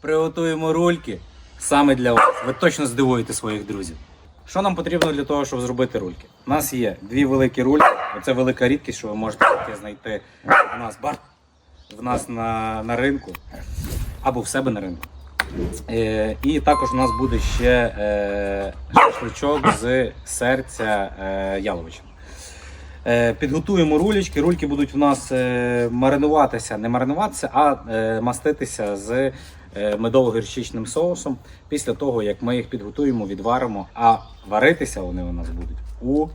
Приготуємо рульки саме для вас. Ви точно здивуєте своїх друзів. Що нам потрібно для того, щоб зробити рульки? У нас є дві великі рульки. Оце велика рідкість, що ви можете таке знайти в нас бар, в нас на, на ринку або в себе на ринку. Е, і також у нас буде ще е, шашличок з серця е, яловичини. Е, Підготуємо рулечки. Рульки будуть у нас е, маринуватися, не маринуватися, а е, маститися з медово-гірчичним соусом після того, як ми їх підготуємо, відваримо, а варитися вони у нас будуть у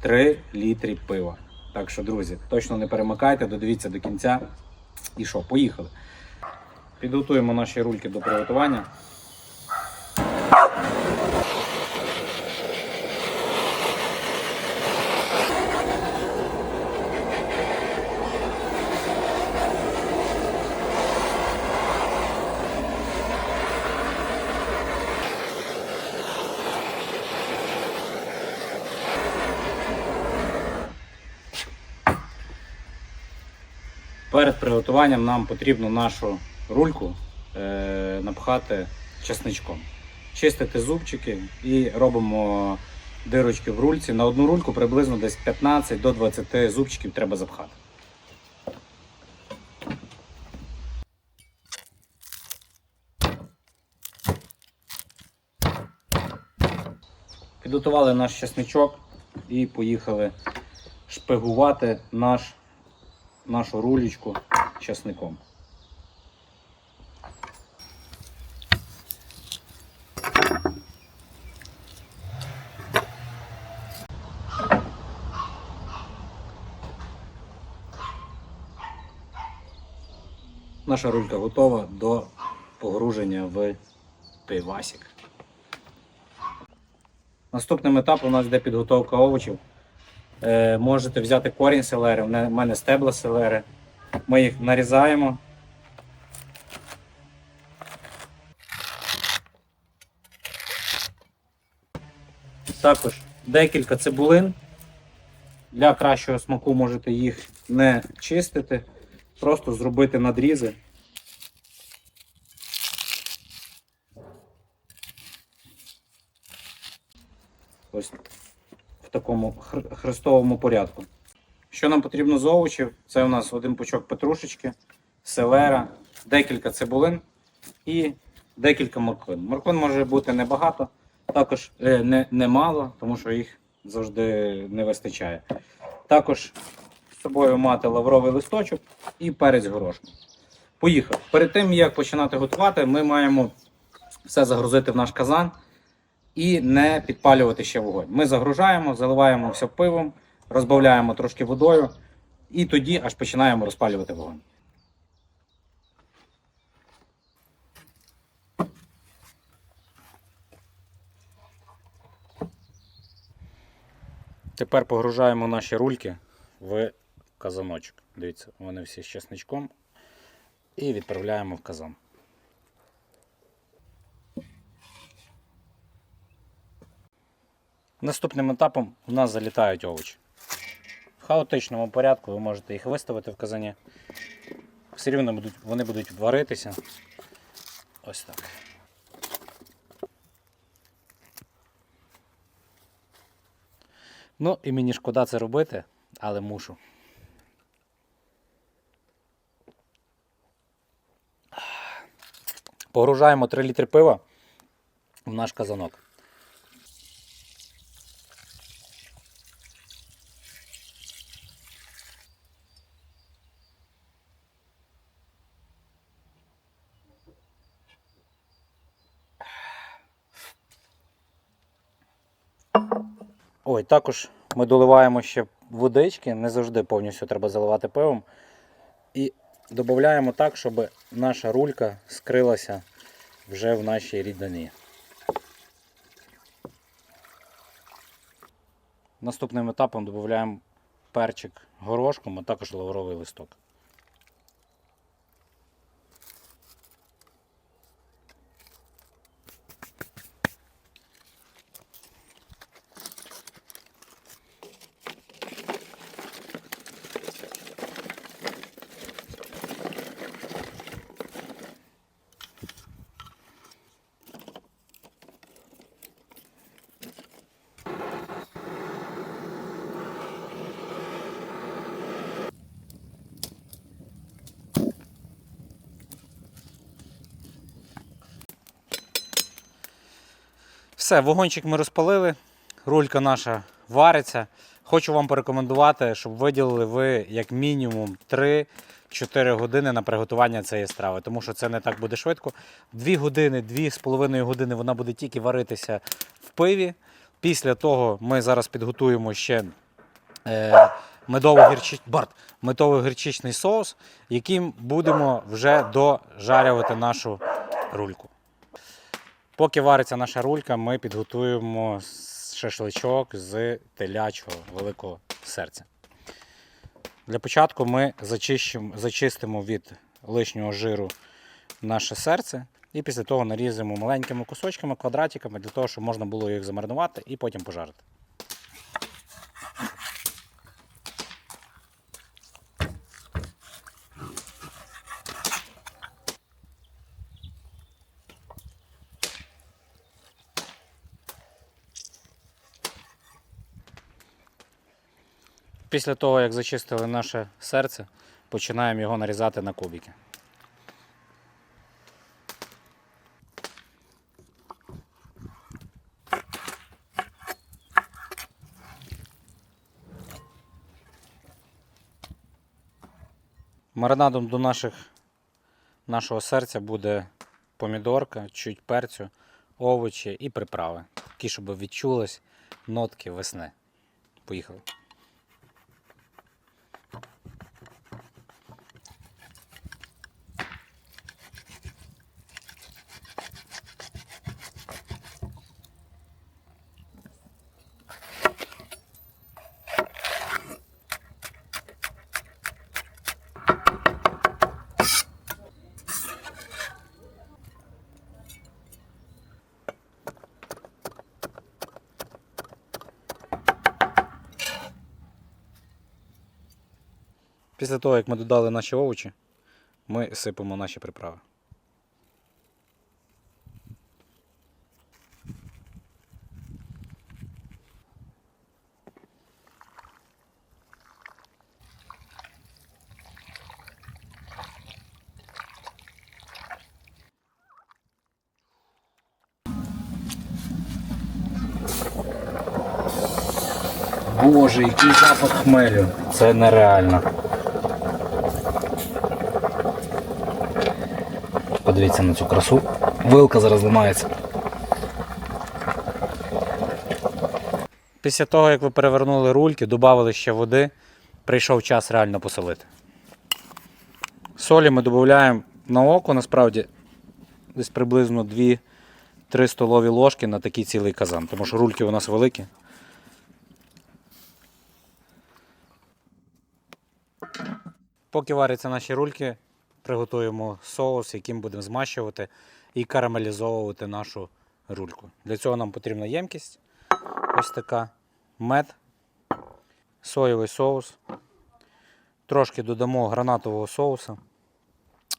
3 літрі пива. Так що, друзі, точно не перемикайте, додивіться до кінця. І що, поїхали. Підготуємо наші рульки до приготування. Перед приготуванням нам потрібно нашу рульку е, напхати чесничком. Чистити зубчики і робимо дирочки в рульці. На одну рульку приблизно десь 15 до 20 зубчиків треба запхати. Підготували наш чесничок і поїхали шпигувати наш нашу рулечку часником. Наша рулька готова до погруження в пивасик. Наступним етапом у нас йде підготовка овочів. Е, можете взяти корінь селери, в мене стебла селери. Ми їх нарізаємо. Також декілька цибулин. Для кращого смаку можете їх не чистити, просто зробити надрізи. Ось в такому хрестовому порядку. Що нам потрібно з овочів? Це у нас один пучок петрушечки, селера, декілька цибулин і декілька морквин. Морквин може бути небагато, також е, не, немало, тому що їх завжди не вистачає. Також з собою мати лавровий листочок і перець горошком. Поїхав. Перед тим як починати готувати, ми маємо все загрузити в наш казан і не підпалювати ще вогонь. Ми загружаємо, заливаємо все пивом, розбавляємо трошки водою і тоді аж починаємо розпалювати вогонь. Тепер погружаємо наші рульки в казаночок. Дивіться, вони всі з чесничком. І відправляємо в казан. Наступним етапом у нас залітають овочі. В хаотичному порядку ви можете їх виставити в казані. Все рівно будуть, вони будуть варитися. Ось так. Ну і мені шкода це робити, але мушу. Погружаємо 3 літри пива в наш казанок. Ой, також ми доливаємо ще водички, не завжди повністю треба заливати пивом. І додаємо так, щоб наша рулька скрилася вже в нашій рідині. Наступним етапом додаємо перчик горошком, а також лавровий листок. Все, вогончик ми розпалили, рулька наша вариться. Хочу вам порекомендувати, щоб виділили ви як мінімум 3-4 години на приготування цієї страви, тому що це не так буде швидко. 2 години, 2,5 години вона буде тільки варитися в пиві. Після того ми зараз підготуємо ще е, медово-гірчичний соус, яким будемо вже дожарювати нашу рульку. Поки вариться наша рулька, ми підготуємо шашличок з телячого великого серця. Для початку ми зачистимо від лишнього жиру наше серце і після того нарізаємо маленькими кусочками, квадратиками, для того, щоб можна було їх замаринувати і потім пожарити. Після того, як зачистили наше серце, починаємо його нарізати на кубики. Маринадом до наших, нашого серця буде помідорка, чуть перцю, овочі і приправи. Такі, щоб відчулись нотки весни. Поїхали. Після того, як ми додали наші овочі, ми сипемо наші приправи. Боже, який запах хмелю. Це нереально. Подивіться на цю красу. Вилка зараз ламається. Після того, як ви перевернули рульки, додали ще води, прийшов час реально посолити. Солі ми додаємо на око, насправді, десь приблизно 2-3 столові ложки на такий цілий казан, тому що рульки у нас великі. Поки варяться наші рульки, приготуємо соус, яким будемо змащувати і карамелізовувати нашу рульку. Для цього нам потрібна ємкість. Ось така мед, соєвий соус. Трошки додамо гранатового соусу.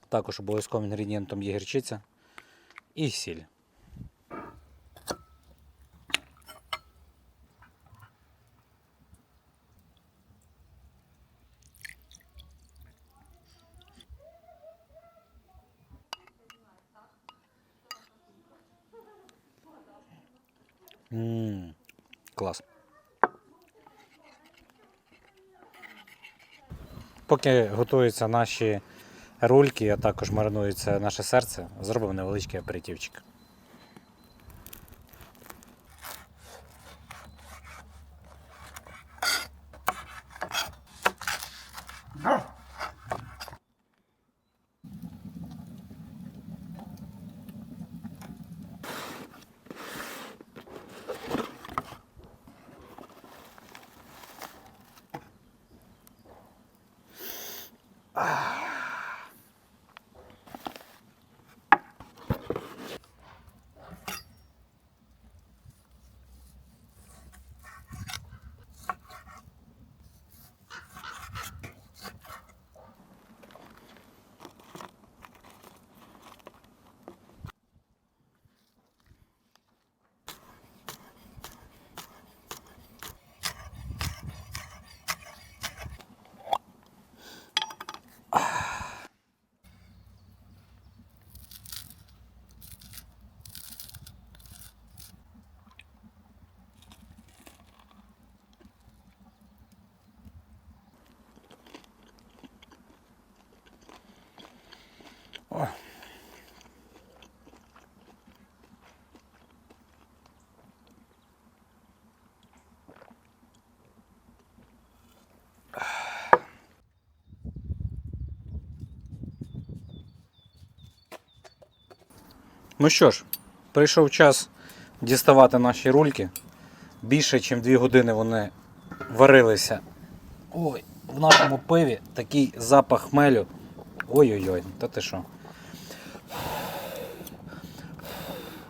Також обов'язковим інгредієнтом є гірчиця і сіль. Ммм, клас. Поки готуються наші рульки, а також маринується наше серце, зробимо невеличкий аперитивчик. Ну що ж, прийшов час діставати наші рульки. Більше, ніж 2 години вони варилися. Ой, в нашому пиві такий запах хмелю. Ой-ой-ой, та ти що?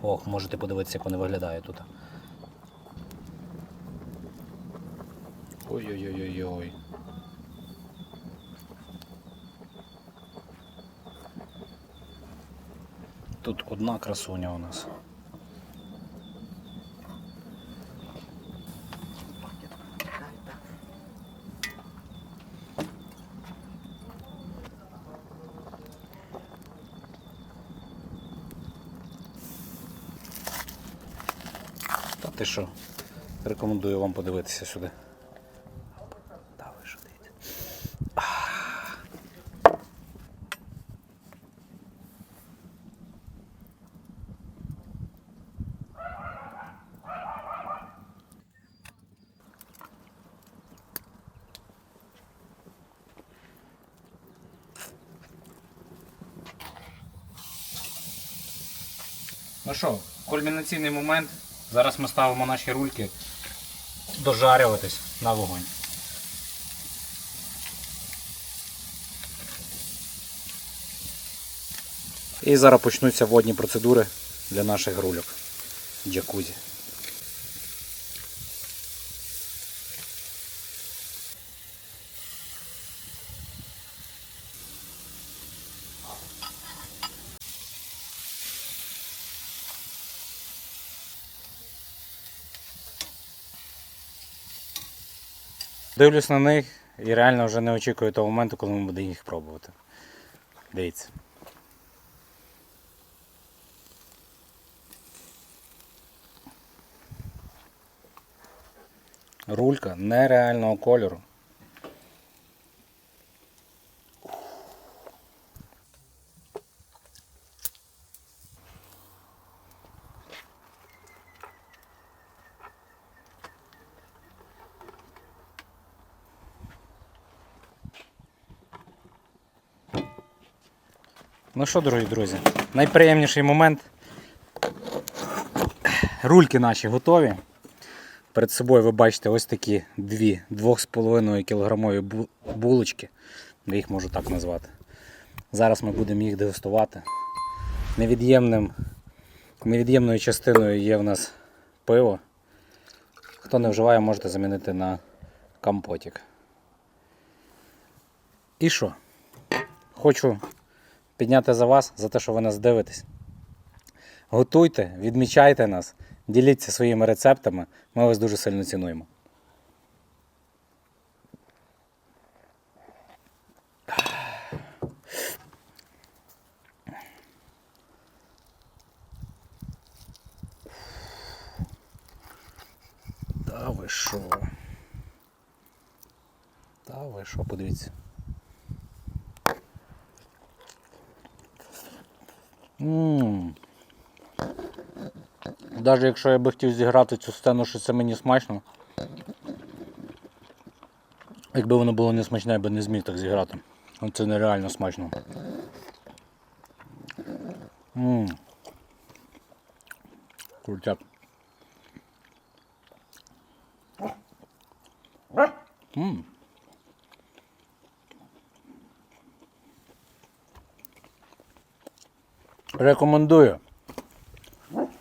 Ох, можете подивитися, як вони виглядають тут. Ой-ой-ой-ой-ой. Тут одна красуня у нас. Та ти що? Рекомендую вам подивитися сюди. Ну що, кульмінаційний момент. Зараз ми ставимо наші рульки дожарюватись на вогонь. І зараз почнуться водні процедури для наших рульок. Джакузі. Дивлюсь на них і реально вже не очікую того моменту, коли ми будемо їх пробувати. Дивіться. Рулька нереального кольору. Ну що, дорогі друзі, найприємніший момент. Рульки наші готові. Перед собою ви бачите ось такі дві 2,5 кілограмові булочки. Я їх можу так назвати. Зараз ми будемо їх дегустувати. Невід'ємним, невід'ємною частиною є в нас пиво. Хто не вживає, можете замінити на компотик. І що? Хочу підняти за вас, за те, що ви нас дивитесь. Готуйте, відмічайте нас, діліться своїми рецептами. Ми вас дуже сильно цінуємо. Та ви що? Та ви що, подивіться. Ммм. Навіть якщо я би хотів зіграти цю сцену, що це мені смачно. Якби воно було не смачне, я би не зміг так зіграти. Ну, Це нереально смачно. Ммм. Крутяк. Ммм. Рекомендую.